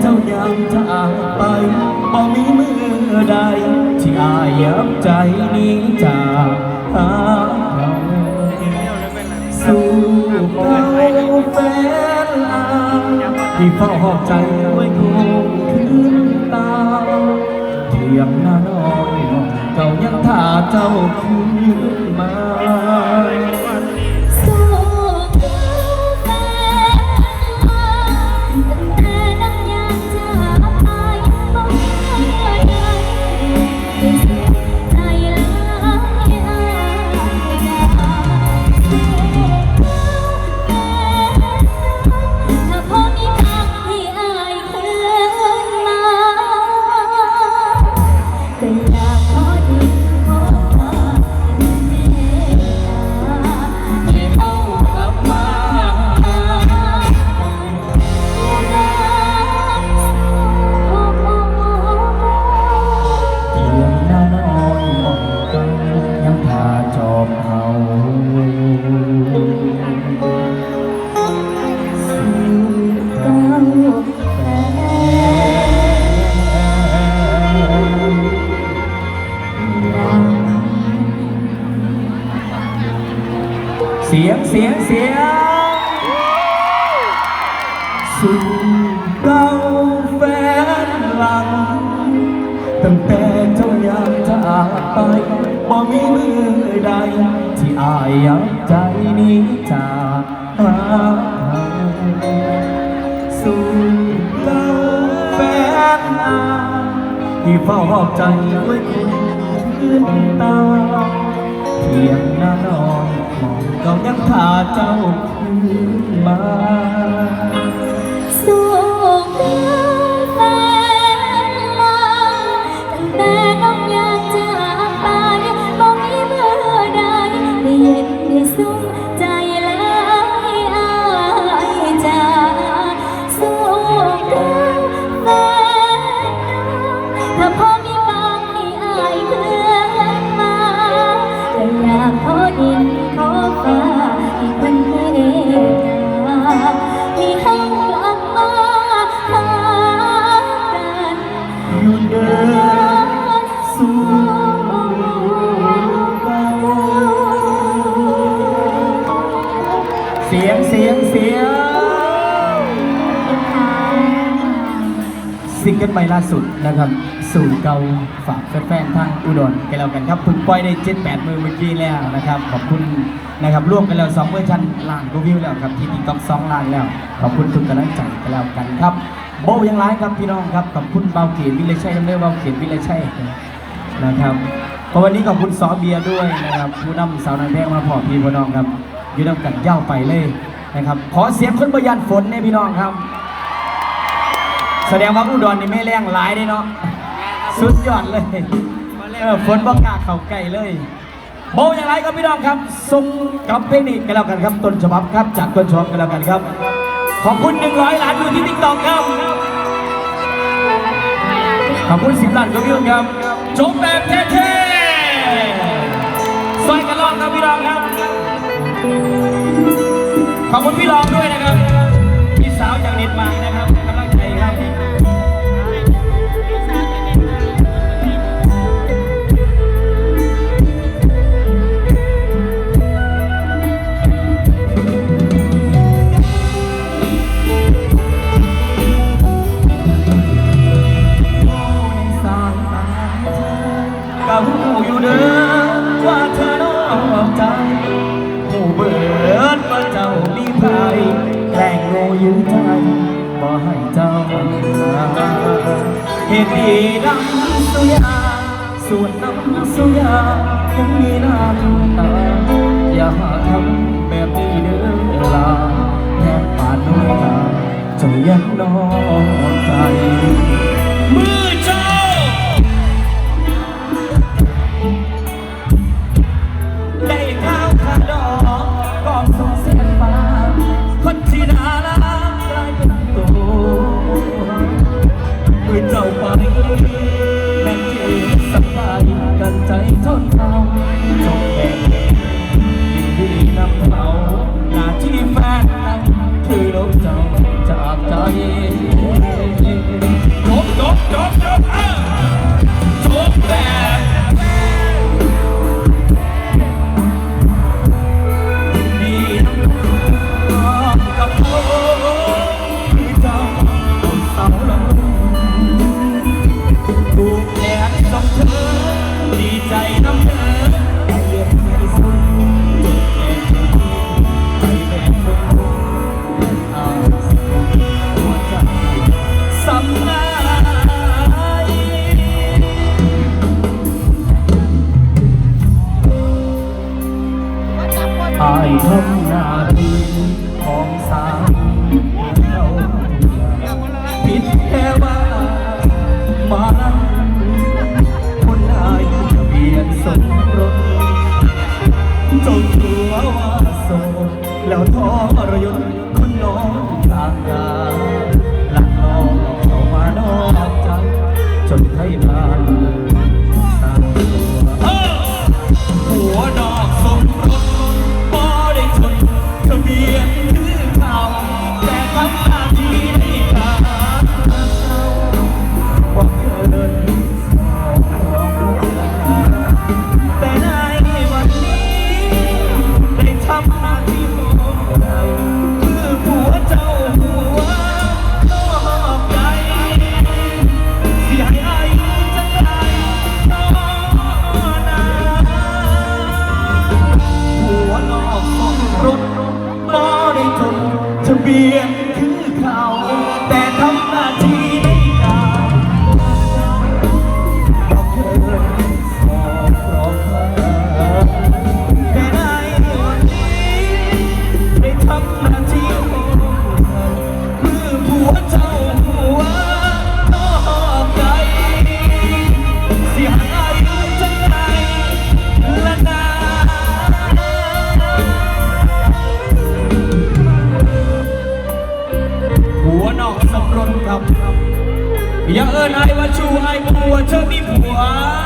เจ้ายังจาไปบ่มีมือใด ที่อายยับใจนี้จากหาเราสู่เก่าแฟนลาที่เฝ้าหอบใจไว้คงคืนตาเทียงหน้าน้อยเจ้ายังท่าเจ้าคืนมา เสียงเสียงสู่เก่าแฟนหลัง ตั้งแต่เจ้าอยากจากไปบ่มีมือใด ที่อายยับใจนี้จากหาสู่เก่าแฟนหลังที่เฝ้าหอบใจไว้คนคืนตาเพียงหน้านอน มองก็ยังพาเจ้าคืนมา เสียงเสียงเสียงซิงเกิลใหม่ล่าสุดนะครับสู่เก่าฝากแฟนๆทางอุดรกันแล้วกันครับพิ่งปล่อยได้7 8มือเมื่อกี้แล้วนะครับ ขอบคุณนะครับร่วมกันแล้ว2เวอร์ชันล้านกว่าวิวแล้วครับที่ติ๊กต็อกสองล้านแล้ว ขอบคุณทุกกำลังใจกันแล้วกันครับโบยังไลฟ์ครับพี่น้องครับขอบคุณเบาเกียรติวิเลชัยน้ำเลือเบาเกียรติวิเลชัยนะครับวันนี้ขอบคุณซอเบียด้วยนะครับผู้นำสาวนางแพงมาพอพี่พี่น้องครับ อยู่นำกันยาวไปเลยนะครับ ขอเสียงคนประยันฝนเนี่ยพี่น้องครับ แสดงว่าอุดรนี่ไม่แรงหลายเลยเนาะสุดยอดเลยเออฝนบังกาเข่าใกล้เลยโบอย่างไรครับพี่น้องครับส่งกับเพลงนี้กันแล้วกันครับต้นฉบับครับ จากต้นฉบับกันแล้วกันครับ ขอบคุณ 100 ล้านวิวที่ติ๊กต็อกครับ ขอบคุณ 10 ล้านวิวครับจบแบบเท่ๆ คุณพี่รองด้วยนะครับ พี่สาวจากเน็ตมานะครับ ยืนใจบ่ให้เจ้ามาเหตุดีดำสุยาส่วนน้ำสุยายังมีน้ำตาอย่าหาทำแบบนี้เด้อลาแทบป่านน้ำตาจ้ายังนอกใจ ใจทนเอา ทะเบียน ว่า